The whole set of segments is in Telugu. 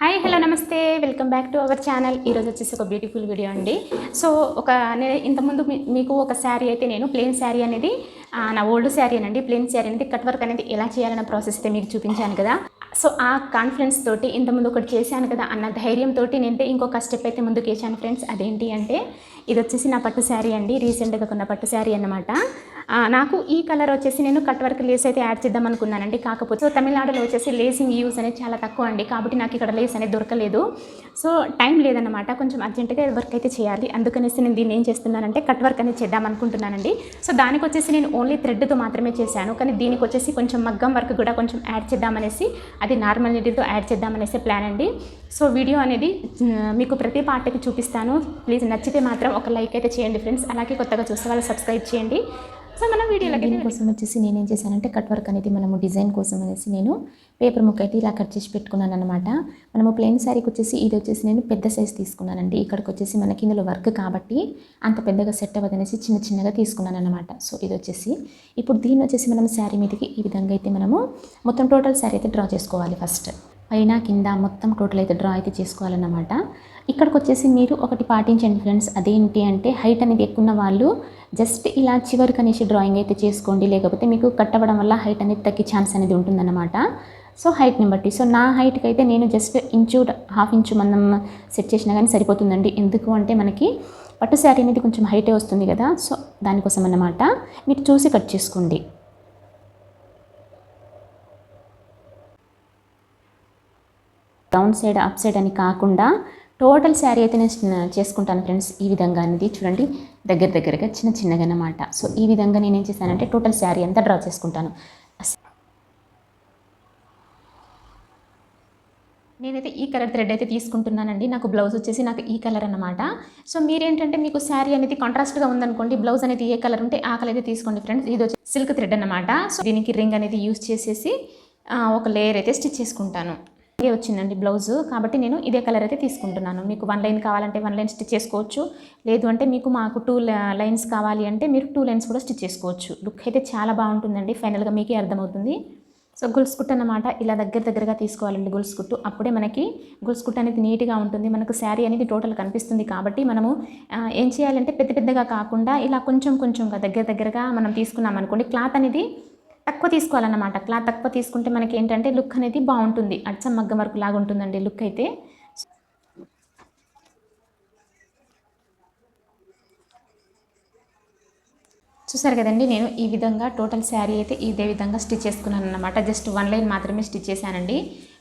హాయ్ హలో నమస్తే. Welcome back to our channel ఈరోజు వచ్చేసి ఒక బ్యూటిఫుల్ వీడియో అండి. సో ఒక నేను ఇంతకుముందు మీకు ఒక శారీ అయితే నేను ప్లెయిన్ శారీ అనేది నా ఓల్డ్ శారీ అనండి. ప్లెయిన్ శారీ అనేది కట్ వర్క్ అనేది ఎలా చేయాలన్న ప్రాసెస్ అయితే మీకు చూపించాను కదా. సో ఆ కాన్ఫిడెన్స్ తోటి ఇంతకుముందు ఒకటి చేశాను కదా అన్న ధైర్యంతో నేనంటే ఇంకొక స్టెప్ అయితే ముందుకు వేసాను ఫ్రెండ్స్ అదేంటి అంటే ఇది వచ్చేసి నా పట్టు శారీ అండి. రీసెంట్గా కొన్న పట్టు శారీ అన్నమాట. నాకు ఈ కలర్ వచ్చేసి నేను కట్ వర్క్ లేస్ అయితే యాడ్ చేద్దాం అనుకున్నానండి. కాకపోతే సో తమిళనాడులో వచ్చేసి లేసింగ్ యూస్ అనేది చాలా తక్కువ అండి. కాబట్టి నాకు ఇక్కడ లేస్ అనేది దొరకలేదు. సో టైం లేదన్నమాట. కొంచెం అర్జెంటుగా వర్క్ అయితే చేయాలి. అందుకనేసి నేను దీన్ని ఏం చేస్తున్నానంటే కట్ వర్క్ అనేది చేద్దాం అనుకుంటున్నానండి. సో దానికి వచ్చేసి నేను ఓన్లీ థ్రెడ్తో మాత్రమే చేశాను. కానీ దీనికి వచ్చేసి కొంచెం మగ్గం వర్క్ కూడా కొంచెం యాడ్ చేద్దామనేసి అది నార్మల్ నీటితో యాడ్ చేద్దామనేసి ప్లాన్ అండి. సో వీడియో అనేది మీకు ప్రతి పార్ట్కి చూపిస్తాను. ప్లీజ్ నచ్చితే మాత్రం ఒక లైక్ అయితే చేయండి ఫ్రెండ్స్. అలాగే కొత్తగా చూస్తే వాళ్ళు సబ్స్క్రైబ్ చేయండి. సో మనం వీడియోలోకి దీనికోసం వచ్చేసి నేనేం చేశానంటే కట్ వర్క్ అనేది మనము డిజైన్ కోసం అనేసి నేను పేపర్ ముక్క అయితే ఇలా కట్ చేసి పెట్టుకున్నాను అనమాట మనము ప్లెయిన్ శారీకి వచ్చేసి ఇది వచ్చేసి నేను పెద్ద సైజ్ తీసుకున్నానండి. ఇక్కడికి వచ్చేసి మనకి ఇందులో వర్క్ కాబట్టి అంత పెద్దగా సెట్ అవ్వదనేసి చిన్న చిన్నగా తీసుకున్నాను అనమాట సో ఇది వచ్చేసి ఇప్పుడు దీన్ని వచ్చేసి మనం శారీ మీదకి ఈ విధంగా అయితే మనము మొత్తం టోటల్ శారీ అయితే డ్రా చేసుకోవాలి ఫస్ట్ పైన కింద మొత్తం టోటల్ అయితే డ్రా అయితే చేసుకోవాలన్నమాట. ఇక్కడికి వచ్చేసి మీరు ఒకటి పాటించండి ఫ్రెండ్స్ అదేంటి అంటే హైట్ అనేది ఎక్కువ ఉన్న వాళ్ళు జస్ట్ ఇలా చివరికి అనేసి డ్రాయింగ్ అయితే చేసుకోండి. లేకపోతే మీకు కట్ అవ్వడం వల్ల హైట్ అనేది తగ్గే ఛాన్స్ అనేది ఉంటుందన్నమాట. సో హైట్ని బట్టి సో నా హైట్కి అయితే నేను జస్ట్ ఇంచు హాఫ్ ఇంచు మనం సెట్ చేసినా కానీ సరిపోతుందండి. ఎందుకు అంటే మనకి పట్టు శారీ అనేది కొంచెం హైటే వస్తుంది కదా. సో దానికోసం అన్నమాట మీరు చూసి కట్ చేసుకోండి. డౌన్ సైడ్ అప్ సైడ్ అని కాకుండా టోటల్ శారీ అయితే నేను చేసుకుంటాను ఫ్రెండ్స్ ఈ విధంగా అనేది చూడండి. దగ్గర దగ్గరగా చిన్న చిన్నగా అన్నమాట. సో ఈ విధంగా నేను ఏం చేశానంటే టోటల్ శారీ అంతా డ్రా చేసుకుంటాను. నేనైతే ఈ కలర్ థ్రెడ్ అయితే తీసుకుంటున్నానండి. నాకు బ్లౌజ్ వచ్చేసి నాకు ఈ కలర్ అన్నమాట. సో మీరేంటంటే మీకు శారీ అనేది కాంట్రాస్ట్గా ఉందనుకోండి బ్లౌజ్ అనేది ఏ కలర్ ఉంటే ఆ కలర్ అయితే తీసుకోండి ఫ్రెండ్స్. ఇది వచ్చి సిల్క్ థ్రెడ్ అనమాట సో దీనికి రింగ్ అనేది యూస్ చేసేసి ఒక లేయర్ అయితే స్టిచ్ చేసుకుంటాను. ఇదే వచ్చిందండి బ్లౌజ్. కాబట్టి నేను ఇదే కలర్ అయితే తీసుకుంటున్నాను. మీకు వన్ లైన్ కావాలంటే వన్ లైన్ స్టిచ్ చేసుకోవచ్చు. లేదు అంటే మీకు మాకు టూ లైన్స్ కావాలి అంటే మీరు టూ లైన్స్ కూడా స్టిచ్ చేసుకోవచ్చు. లుక్ అయితే చాలా బాగుంటుందండి. ఫైనల్గా మీకే అర్థమవుతుంది. సో గుల్స్ కుట్టు అన్నమాట. ఇలా దగ్గర దగ్గరగా తీసుకోవాలండి గుల్స్ కుట్టు. అప్పుడే మనకి గుల్స్ కుట్టు అనేది నీట్గా ఉంటుంది. మనకు శారీ అనేది టోటల్ కనిపిస్తుంది కాబట్టి మనము ఏం చేయాలంటే పెద్ద పెద్దగా కాకుండా ఇలా కొంచెం కొంచెంగా దగ్గర దగ్గరగా మనం తీసుకున్నాం అనుకోండి క్లాత్ అనేది తక్కువ తీసుకోవాలన్నమాట. క్లాత్ తక్కువ తీసుకుంటే మనకి ఏంటంటే లుక్ అనేది బాగుంటుంది. అచ్చం మగ్గం వరకు లాగా ఉంటుందండి లుక్ అయితే. చూసారు కదండి నేను ఈ విధంగా టోటల్ శారీ అయితే ఇదే విధంగా స్టిచ్ చేసుకున్నాను అనమాట జస్ట్ వన్ లైన్ మాత్రమే స్టిచ్ చేశానండి.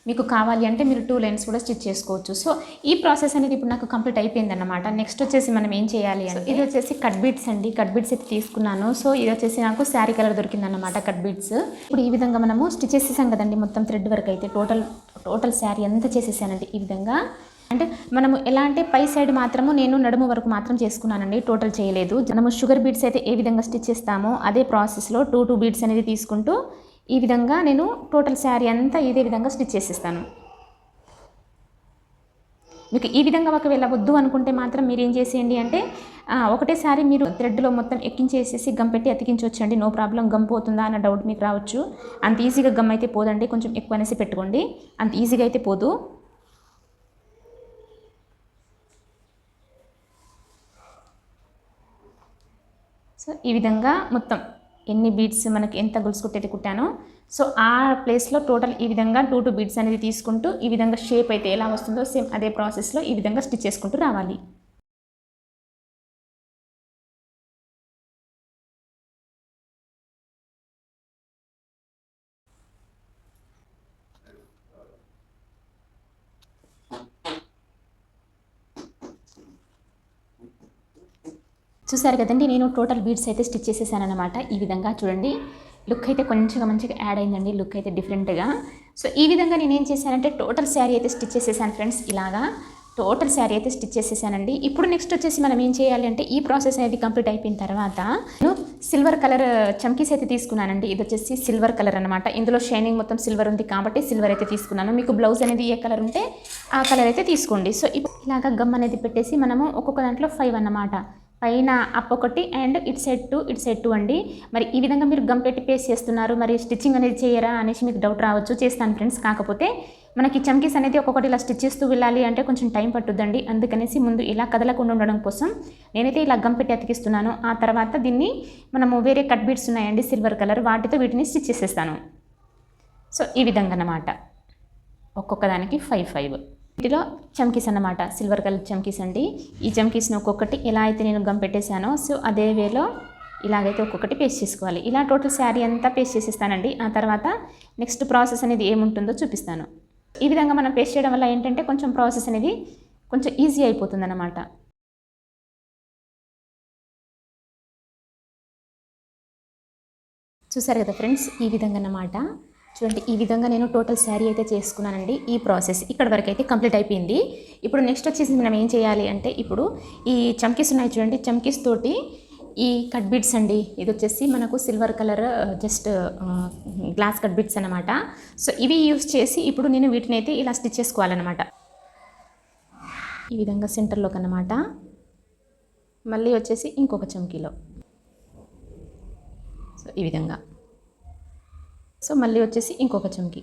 మీకు కావాలి అంటే మీరు టూ లైన్స్ కూడా స్టిచ్ చేసుకోవచ్చు. సో ఈ ప్రాసెస్ అనేది ఇప్పుడు నాకు కంప్లీట్ అయిపోయింది అనమాట నెక్స్ట్ వచ్చేసి మనం ఏం చేయాలి అంటే ఇది వచ్చేసి కట్ బీట్స్ అండి. కట్ బీట్స్ అయితే తీసుకున్నాను. సో ఇది వచ్చేసి నాకు శారీ కలర్ దొరికిందన్నమాట కట్ బీట్స్ ఇప్పుడు ఈ విధంగా మనము స్టిచ్ చేసేసాం కదండి మొత్తం థ్రెడ్ వరకు అయితే. టోటల్ టోటల్ శారీ అంతా చేసేసానండి ఈ విధంగా. అంటే మనము ఎలా అంటే పై సైడ్ మాత్రము నేను నడుము వరకు మాత్రం చేసుకున్నానండి. టోటల్ చేయలేదు. మనము షుగర్ బీడ్స్ అయితే ఏ విధంగా స్టిచ్ చేస్తామో అదే ప్రాసెస్లో టూ టూ బీడ్స్ అనేది తీసుకుంటూ ఈ విధంగా నేను టోటల్ శారీ అంతా ఇదే విధంగా స్టిచ్ చేసేస్తాను. మీకు ఈ విధంగా ఒకవేళ వద్దు అనుకుంటే మాత్రం మీరు ఏం చేసేయండి అంటే ఒకటే ఒకటేసారి మీరు థ్రెడ్లో మొత్తం ఎక్కించేసేసి గమ్ పెట్టి అతికించవచ్చండి నో ప్రాబ్లం గమ్ పోతుందా అన్న డౌట్ మీకు రావచ్చు. అంత ఈజీగా గమ్ అయితే పోదండి. కొంచెం ఎక్కువ అనేసి పెట్టుకోండి. అంత ఈజీగా అయితే పోదు. సో ఈ విధంగా మొత్తం ఎన్ని బీడ్స్ మనకి ఎంత గొలుసు కుట్టేది కుట్టానో. సో ఆ ప్లేస్లో టోటల్ ఈ విధంగా టూ టూ బీడ్స్ అనేది తీసుకుంటూ ఈ విధంగా షేప్ అయితే ఎలా వస్తుందో సేమ్ అదే ప్రాసెస్లో ఈ విధంగా స్టిచ్ చేసుకుంటూ రావాలి. చూసారు కదండి నేను టోటల్ బీడ్స్ అయితే స్టిచ్ చేసేసానమాట అనమాట ఈ విధంగా చూడండి లుక్ అయితే కొంచెం మంచిగా యాడ్ అయిందండి లుక్ అయితే డిఫరెంట్గా. సో ఈ విధంగా నేను ఏం చేశానంటే టోటల్ శారీ అయితే స్టిచ్ చేసేసాను ఫ్రెండ్స్ ఇలాగా టోటల్ శారీ అయితే స్టిచ్ చేసేసానండి. ఇప్పుడు నెక్స్ట్ వచ్చేసి మనం ఏం చేయాలి అంటే ఈ ప్రాసెస్ అనేది కంప్లీట్ అయిపోయిన తర్వాత నేను సిల్వర్ కలర్ చమ్కీస్ అయితే తీసుకున్నానండి. ఇది వచ్చేసి సిల్వర్ కలర్ అనమాట ఇందులో షైనింగ్ మొత్తం సిల్వర్ ఉంది కాబట్టి సిల్వర్ అయితే తీసుకున్నాను. మీకు బ్లౌజ్ అనేది ఏ కలర్ ఉంటే ఆ కలర్ అయితే తీసుకోండి. సో ఇప్పుడు ఇలాగ గమ్ అనేది పెట్టేసి మనము ఒక్కొక్క దాంట్లో ఫైవ్ అన్నమాట. పైన అప్ ఒకటి and it set two it set two అండి. మరి ఈ విధంగా మీరు గమ్ పెట్టి పేస్ట్ చేస్తున్నారు మరి స్టిచ్చింగ్ అనేది చేయరా అనేసి మీకు డౌట్ రావచ్చు చేస్తాను ఫ్రెండ్స్. కాకపోతే మనకి చమ్కీస్ అనేది ఒక్కొక్కటి ఇలా స్టిచ్ చేస్తూ వెళ్ళాలి అంటే కొంచెం టైం పట్టుద్దండి. అందుకనేసి ముందు ఇలా కదలకుండా ఉండడం కోసం నేనైతే ఇలా గమ్ పెట్టి అతికిస్తున్నాను. ఆ తర్వాత దీన్ని మనము వేరే కట్ బీట్స్ ఉన్నాయండి సిల్వర్ కలర్ వాటితో వీటిని స్టిచ్ చేసేస్తాను. సో ఈ విధంగా అన్నమాట. ఒక్కొక్క దానికి ఫైవ్ ఫైవ్. వీటిలో చమ్కీస్ అన్నమాట. సిల్వర్ కలర్ చమ్కీస్ అండి. ఈ చమ్కీస్ని ఒక్కొక్కటి ఎలా అయితే నేను గమ్ పెట్టేశానో సో అదే వేలో ఇలాగైతే ఒక్కొక్కటి పేస్ట్ చేసుకోవాలి. ఇలా టోటల్ శారీ అంతా పేస్ట్ చేసేస్తానండి. ఆ తర్వాత నెక్స్ట్ ప్రాసెస్ అనేది ఏముంటుందో చూపిస్తాను. ఈ విధంగా మనం పేస్ట్ చేయడం వల్ల ఏంటంటే కొంచెం ప్రాసెస్ అనేది కొంచెం ఈజీ అయిపోతుంది అన్నమాట చూసారు కదా ఫ్రెండ్స్ ఈ విధంగా అన్నమాట. చూడండి ఈ విధంగా నేను టోటల్ శారీ అయితే చేసుకున్నానండి ఈ ప్రాసెస్ ఇక్కడ వరకు అయితే కంప్లీట్ అయిపోయింది. ఇప్పుడు నెక్స్ట్ వచ్చేసి మనం ఏం చేయాలి అంటే ఇప్పుడు ఈ చమ్కీస్ ఉన్నాయి చూడండి చమ్కీస్ తోటి ఈ కట్ బిట్స్ అండి. ఇది వచ్చేసి మనకు silver colour just glass cut bits అనమాట సో ఇవి యూస్ చేసి ఇప్పుడు నేను వీటిని అయితే ఇలా స్టిచ్ చేసుకోవాలన్నమాట. ఈ విధంగా సెంటర్లోకి అనమాట మళ్ళీ వచ్చేసి ఇంకొక చమ్కీలో సో ఈ విధంగా. సో మళ్ళీ వచ్చేసి ఇంకొక చమ్కీ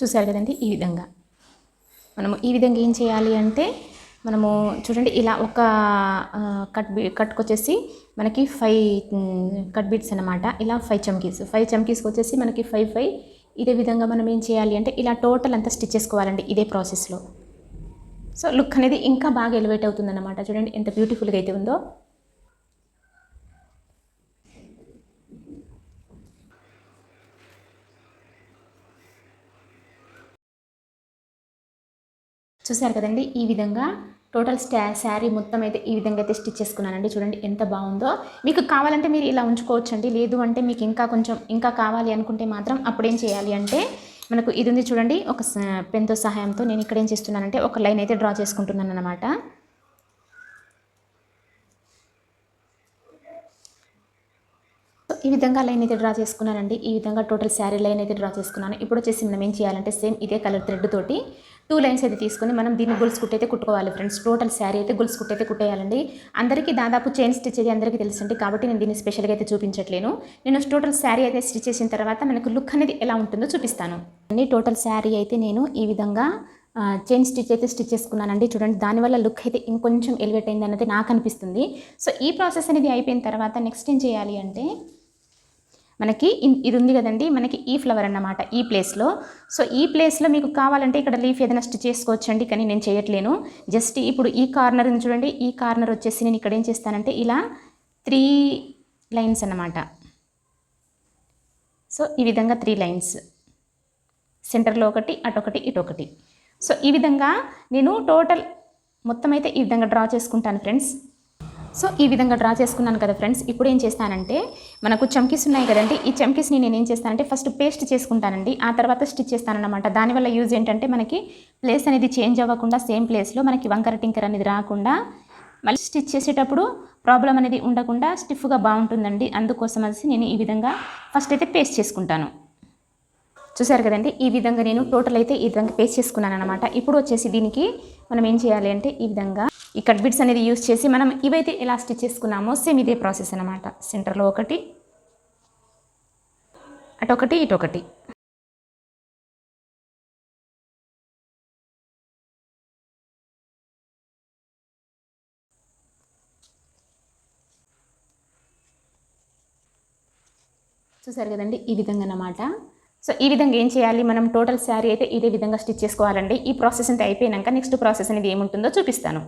చూసారు కదండి ఈ విధంగా. మనము ఈ విధంగా ఏం చేయాలి అంటే మనము చూడండి ఇలా ఒక కట్ బీ కట్కి వచ్చేసి మనకి ఫైవ్ కట్ బీట్స్ అనమాట ఇలా ఫైవ్ చమ్కీస్. ఫైవ్ చమ్కీస్కి వచ్చేసి మనకి ఫైవ్ ఫైవ్. ఇదే విధంగా మనం ఏం చేయాలి అంటే ఇలా టోటల్ అంతా స్టిచ్ చేసుకోవాలండి ఇదే ప్రాసెస్లో. సో లుక్ అనేది ఇంకా బాగా ఎలివేట్ అవుతుందన్నమాట. చూడండి ఎంత బ్యూటిఫుల్గా అయితే ఉందో. చూసారు కదండి ఈ విధంగా టోటల్ స్టా శారీ మొత్తం అయితే ఈ విధంగా అయితే స్టిచ్ చేసుకున్నానండి. చూడండి ఎంత బాగుందో. మీకు కావాలంటే మీరు ఇలా ఉంచుకోవచ్చండి. లేదు అంటే మీకు ఇంకా కొంచెం ఇంకా కావాలి అనుకుంటే మాత్రం అప్పుడేం చేయాలి అంటే మనకు ఇది ఉంది చూడండి ఒక స- పెన్తో సహాయంతో నేను ఇక్కడ ఏం చేస్తున్నానంటే ఒక లైన్ అయితే డ్రా చేసుకుంటున్నాను అనమాట ఈ విధంగా లైన్ అయితే డ్రా చేసుకున్నానండి. ఈ విధంగా టోటల్ శారీ లైన్ అయితే డ్రా చేసుకున్నాను. ఇప్పుడు వచ్చేసి మనం ఏం చేయాలంటే సేమ్ ఇదే కలర్ థ్రెడ్ తోటి టూ లైన్స్ అయితే తీసుకొని మనం దీన్ని గొలుసు కుట్టయితే కుట్టుకోవాలి ఫ్రెండ్స్. టోటల్ శారీ అయితే గొలుసు కుట్టయితే కుట్టేయాలండి. అందరికీ దాదాపు చైన్ స్టిచ్ అయితే అందరికీ తెలుసండి కాబట్టి నేను దీన్ని స్పెషల్గా అయితే చూపించట్లేను. నేను టోటల్ శారీ అయితే స్టిచ్ చేసిన తర్వాత మనకు లుక్ అనేది ఎలా ఉంటుందో చూపిస్తాను. అండి టోటల్ శారీ అయితే నేను ఈ విధంగా చైన్ స్టిచ్ అయితే స్టిచ్ చేసుకున్నానండి. చూడండి దానివల్ల లుక్ అయితే ఇంకొంచెం ఎలివేట్ అయింది అనేది నాకు అనిపిస్తుంది. సో ఈ ప్రాసెస్ అనేది అయిపోయిన తర్వాత నెక్స్ట్ ఏం చేయాలి అంటే మనకి ఇన్- ఇది ఉంది కదండి మనకి ఈ ఫ్లవర్ అన్నమాట ఈ ప్లేస్లో సో ఈ ప్లేస్లో మీకు కావాలంటే ఇక్కడ లీఫ్ ఏదైనా స్టిచ్ చేసుకోవచ్చండి కానీ నేను చేయట్లేను. జస్ట్ ఇప్పుడు ఈ కార్నర్ చూడండి ఈ కార్నర్ వచ్చేసి నేను ఇక్కడ ఏం చేస్తానంటే ఇలా త్రీ లైన్స్ అన్నమాట. సో ఈ విధంగా త్రీ లైన్స్ సెంటర్లో ఒకటి అటొకటి ఇటొకటి. సో ఈ విధంగా నేను టోటల్ మొత్తం అయితే ఈ విధంగా డ్రా చేసుకుంటాను ఫ్రెండ్స్ సో ఈ విధంగా డ్రా చేసుకున్నాను కదా ఫ్రెండ్స్. ఇప్పుడు ఏం చేస్తానంటే మనకు చమ్కీస్ ఉన్నాయి కదండి. ఈ చమ్కీస్ని నేను ఏం చేస్తానంటే ఫస్ట్ పేస్ట్ చేసుకుంటానండి. ఆ తర్వాత స్టిచ్ చేస్తానన్నమాట. దానివల్ల యూజ్ ఏంటంటే మనకి ప్లేస్ అనేది చేంజ్ అవ్వకుండా సేమ్ ప్లేస్లో మనకి వంకర టింకర్ అనేది రాకుండా మళ్ళీ స్టిచ్ చేసేటప్పుడు ప్రాబ్లం అనేది ఉండకుండా స్టిఫ్గా బాగుంటుందండి. అందుకోసం అనేసి నేను ఈ విధంగా ఫస్ట్ అయితే పేస్ట్ చేసుకుంటాను. చూసారు కదండి? ఈ విధంగా నేను టోటల్ అయితే ఈ విధంగా పేస్ట్ చేసుకున్నాను అనమాట ఇప్పుడు వచ్చేసి దీనికి మనం ఏం చేయాలి అంటే ఈ విధంగా ఈ కట్ బిట్స్ అనేది యూస్ చేసి మనం ఇవైతే ఎలా స్టిచ్ చేసుకున్నామో సేమ్ ఇదే ప్రాసెస్ అనమాట సెంటర్లో ఒకటి అటొకటి ఇటొకటి చూసారు కదండి ఈ విధంగా అన్నమాట. సో ఈ విధంగా ఏం చేయాలి మనం? టోటల్ శారీ అయితే ఇదే విధంగా స్టిచ్ చేసుకోవాలండి. ఈ ప్రాసెస్ అంతా అయిపోయినాక నెక్స్ట్ ప్రాసెస్ అనేది ఏముంటుందో చూపిస్తాను.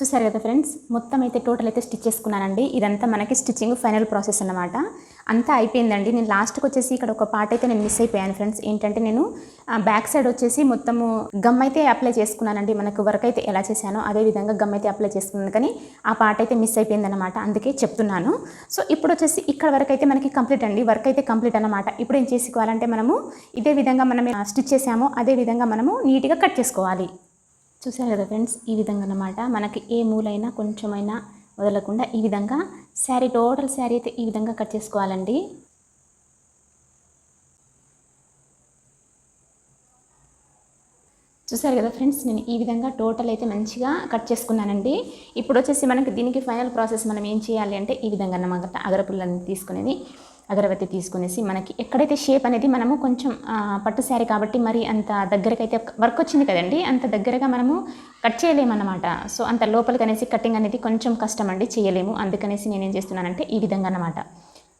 చూసారు కదా ఫ్రెండ్స్? మొత్తం అయితే టోటల్ అయితే స్టిచ్ చేసుకున్నానండి. ఇదంతా మనకి స్టిచ్చింగ్ ఫైనల్ ప్రాసెస్ అన్నమాట. అంతా అయిపోయిందండి. నేను లాస్ట్కి వచ్చేసి ఇక్కడ ఒక పార్ట్ అయితే నేను మిస్ అయిపోయాను ఫ్రెండ్స్. ఏంటంటే నేను బ్యాక్ సైడ్ వచ్చేసి మొత్తము గమ్ అయితే అప్లై చేసుకున్నానండి. మనకు వర్క్ అయితే ఎలా చేశానో అదే విధంగా గమ్ అయితే అప్లై చేసుకున్నాను. కానీ ఆ పార్ట్ అయితే మిస్ అయిపోయిందనమాట అందుకే చెప్తున్నాను. సో ఇప్పుడు వచ్చేసి ఇక్కడ వరకు అయితే మనకి కంప్లీట్ అండి. వర్క్ అయితే కంప్లీట్ అనమాట ఇప్పుడు ఏం చేసుకోవాలంటే మనము ఇదే విధంగా మనం స్టిచ్ చేసామో అదే విధంగా మనము నీట్గా కట్ చేసుకోవాలి. చూసారు కదా ఫ్రెండ్స్ ఈ విధంగా అన్నమాట మనకి ఏ మూలైనా కొంచెమైనా వదలకుండా ఈ విధంగా శారీ టోటల్ శారీ అయితే ఈ విధంగా కట్ చేసుకోవాలండి. చూసారు కదా ఫ్రెండ్స్ నేను ఈ విధంగా టోటల్ అయితే మంచిగా కట్ చేసుకున్నానండి. ఇప్పుడు వచ్చేసి మనకి దీనికి ఫైనల్ ప్రాసెస్ మనం ఏం చేయాలి అంటే ఈ విధంగా అన్నమాట అగరపుల్లని తీసుకునేది. అగరబత్తి తీసుకునేసి మనకి ఎక్కడైతే షేప్ అనేది మనము కొంచెం పట్టు శారీ కాబట్టి మరి అంత దగ్గరకైతే వర్క్ వచ్చింది కదండి అంత దగ్గరగా మనము కట్ చేయలేమన్నమాట. సో అంత లోపలికి అనేసి కటింగ్ అనేది కొంచెం కష్టం అండి చేయలేము. అందుకనేసి నేను ఏం చేస్తున్నానంటే ఈ విధంగా అన్నమాట.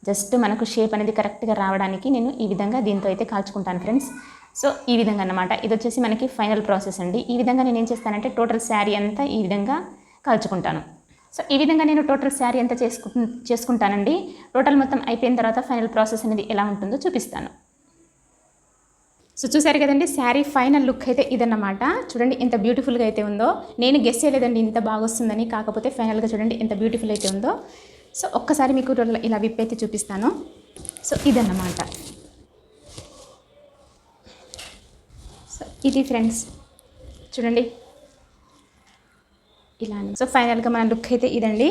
జస్ట్ మనకు షేప్ అనేది కరెక్ట్గా రావడానికి నేను ఈ విధంగా దీంతో అయితే కాల్చుకుంటాను ఫ్రెండ్స్ సో ఈ విధంగా అన్నమాట. ఇది వచ్చేసి మనకి ఫైనల్ ప్రాసెస్ అండి. ఈ విధంగా నేను ఏం చేస్తానంటే టోటల్ శారీ అంతా ఈ విధంగా కాల్చుకుంటాను. సో ఈ విధంగా నేను టోటల్ శారీ ఎంత చేసుకు చేసుకుంటానండి. టోటల్ మొత్తం అయిపోయిన తర్వాత ఫైనల్ ప్రాసెస్ అనేది ఎలా ఉంటుందో చూపిస్తాను. సో చూసారు కదండి శారీ ఫైనల్ లుక్ అయితే ఇదన్నమాట. చూడండి ఎంత బ్యూటిఫుల్గా అయితే ఉందో. నేను గెస్ చేయలేదండి ఇంత బాగా వస్తుందని. కాకపోతే ఫైనల్గా చూడండి ఎంత బ్యూటిఫుల్ అయితే ఉందో. సో ఒక్కసారి మీకు టోటల్ ఇలా విప్ అయితే చూపిస్తాను. సో ఇదన్నమాట. సో ఇది ఫ్రెండ్స్. చూడండి ఇలా సో ఫైనల్గా మన లుక్ అయితే ఇదండి.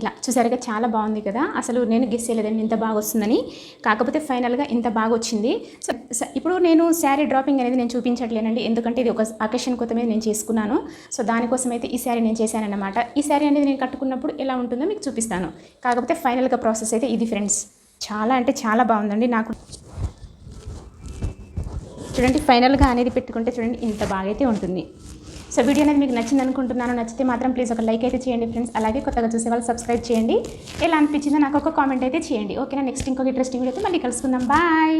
ఇలా చూసారుగా చాలా బాగుంది కదా. అసలు నేను గెస్ చేయలేదండి ఇంత బాగా వస్తుందని కాకపోతే ఫైనల్గా ఇంత బాగా వచ్చింది సో ఇప్పుడు నేను శారీ డ్రాపింగ్ అనేది నేను చూపించట్లేనండి. ఎందుకంటే ఇది ఒక అకేషన్ కోసమే నేను చేసుకున్నాను. సో దానికోసం అయితే ఈ శారీ నేను చేశానన్నమాట. ఈ శారీ అనేది నేను కట్టుకున్నప్పుడు ఎలా ఉంటుందో మీకు చూపిస్తాను. కాకపోతే ఫైనల్గా ప్రాసెస్ అయితే ఇది ఫ్రెండ్స్. చాలా అంటే చాలా బాగుందండి నాకు. చూడండి ఫైనల్గా అనేది పెట్టుకుంటే చూడండి ఇంత బాగా అయితే ఉంటుంది. సో వీడియో అనేది మీకు నచ్చింది అనుకుంటున్నాను నచ్చితే మాత్రం ప్లీజ్ ఒక లైక్ అయితే చేయండి ఫ్రెండ్స్ అలాగే కొత్తగా చూసే వాళ్ళు సబ్స్క్రైబ్ చేయండి. ఎలా అనిపించిందో నాకు ఒక కామెంట్ అయితే చేయండి. ఓకేనా నెక్స్ట్ ఇంకొక ఇంట్రెస్టింగ్ వీడియోతో మళ్ళీ కలుసుకుందాం. బాయ్